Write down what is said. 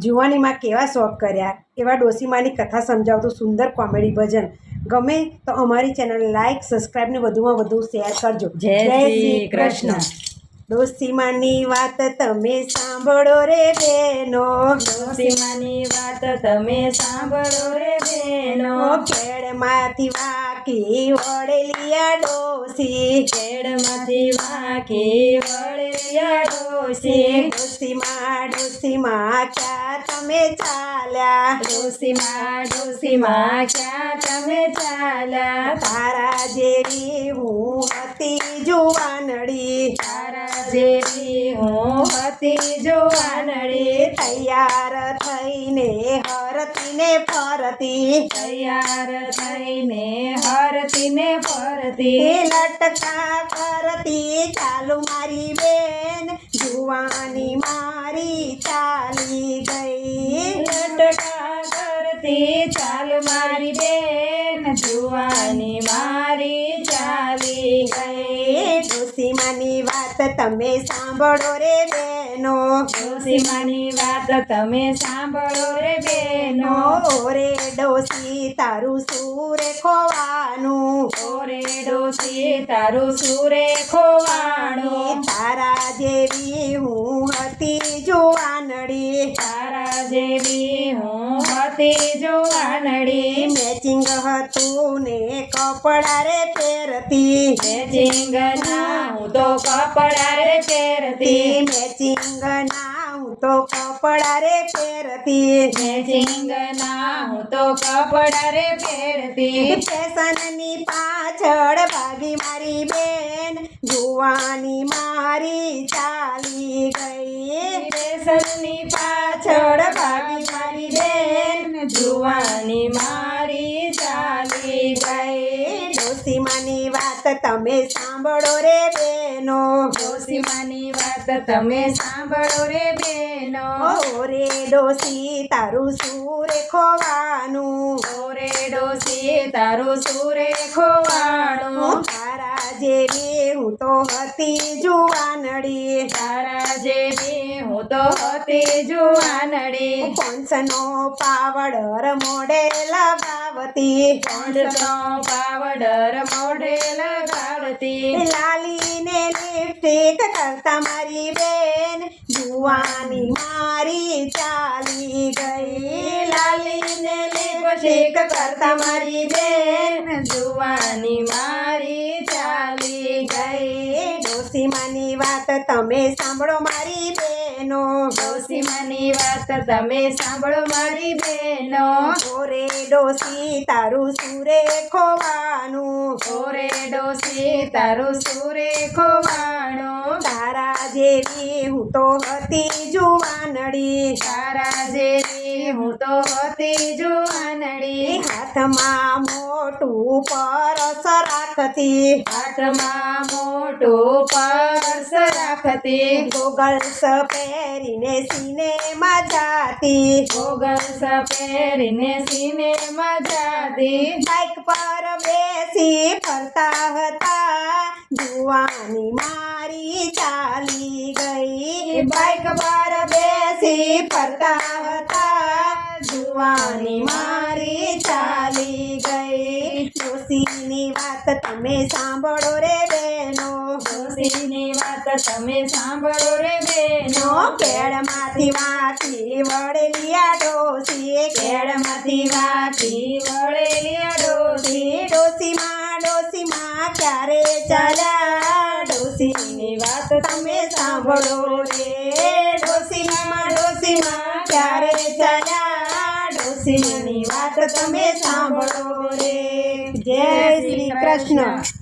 જુવાનીમાં કેવા શોખ કર્યા એવા ડોસીમાની કથા સમજાવતું સુંદર કોમેડી ભજન ગમે તો અમારી ચેનલ લાઇક સબસ્ક્રાઈબ ને વધુમાં વધુ શેર કરજો જય શ્રી કૃષ્ણ ડોસીમાની વાત તમે સાંભળો રે બેનો ડોસીમાની વાત તમે સાંભળો રે બેનો ખેડમાંથી વાકી વળેલિયા ડોસી ખેડમાંથી વાકી વળેલિયા ડોસી ડોસીમાં ડોસીમાં મે ચાલા રોસી મા ડોસી મા ચા ચા મે ચાલા તારા દેરી હું હતી જુવાનડી તારા દેરી હું હતી જોવાનડે તૈયાર થઈને હરતીને ફરતી તૈયાર થઈને હરતીને ફરતી લટકા કરતી ચાલું મારી બેન જોવાની મારી ચાલી ગઈ તુલસીમાની વાત તમે સાંભળો રે બેનો તુલસીમાની વાત તમે સાંભળો રે બેનો રે ડોસી તારું સૂરે ખોવાનું ઓરે ડોસી તારું સૂરે ખોવાનું તારા જેવી હું હતી જોવાનડી તારા જેવી तेजो आनड़ी मैचिंग तूने कपड़ा रे पेरती मैचिंग नाऊ तो कपड़ा रे पेरती मैचिंग नाऊ तो कपड़ा रे पेरती मैचिंग नाऊ तो कपड़ा रे फेरती फैशन नी पाछड़ भागी मारी बेन जुआनी मारी चाली गई फैशन नी पाछड़ भागी ભવાની મારી ચાલી ગઈ ડોસીમાની વાત તમે સાંભળો રે બેનો ડોસીમાની વાત તમે સાંભળો રે બેનો રે ડોસી તારું સૂરે ખોવાનું રે ડોસી તારું સૂરે ખોવાનું जेबी हो तो हती जुआनड़ी तारा जेबी हो तो हती जुआनड़ी पंचनो पावडर मोडे लगावती पंचनो पावडर मोडे लगावती लाली ने लिपस्टिक करता मारी बेन जुआनी मारी चाली गई लाली ने लिपस्टिक करता मारी बेन जुआनी માની વાત તમે સાંભળો મારી બહેનો માની વાત તમે સાંભળો મારી બહેનો ઓરે ડોસી તારું સુરે ખોવાનું ઓરે ડોસી તારું સુરે ખોવાનો તારા જેવી હું તો હતી જુવાનડી તારા જેવી હું તો હતી જુવાનડી હાથમાં मोटू पर सराखती हाट माँ मोटू पर सराखती गोगल्स पेरी ने सीने मजाती गोगल्स पेरी ने सीने मजाती बाइक पर बेसी फरता हता जुआनी मारी चाली गई बाइक पर बेसी फरता हता जुआनी मारी चाली गई સી ની વાત તમે સાંભળો રે બેનો સી ની વાત તમે સાંભળો રે બેનો પેળમાંથી વાતી વળે લિયા દોસી પેળમાંથી વાતી વળે લિયા દોસી દોસી મા દોસી મા ક્યારે ચલા દોસી ની વાત તમે સાંભળો રે દોસી ન મા દોસી મા ક્યારે ચલા દોસી ની વાત તમે સાંભળો રે જય શ્રી કૃષ્ણ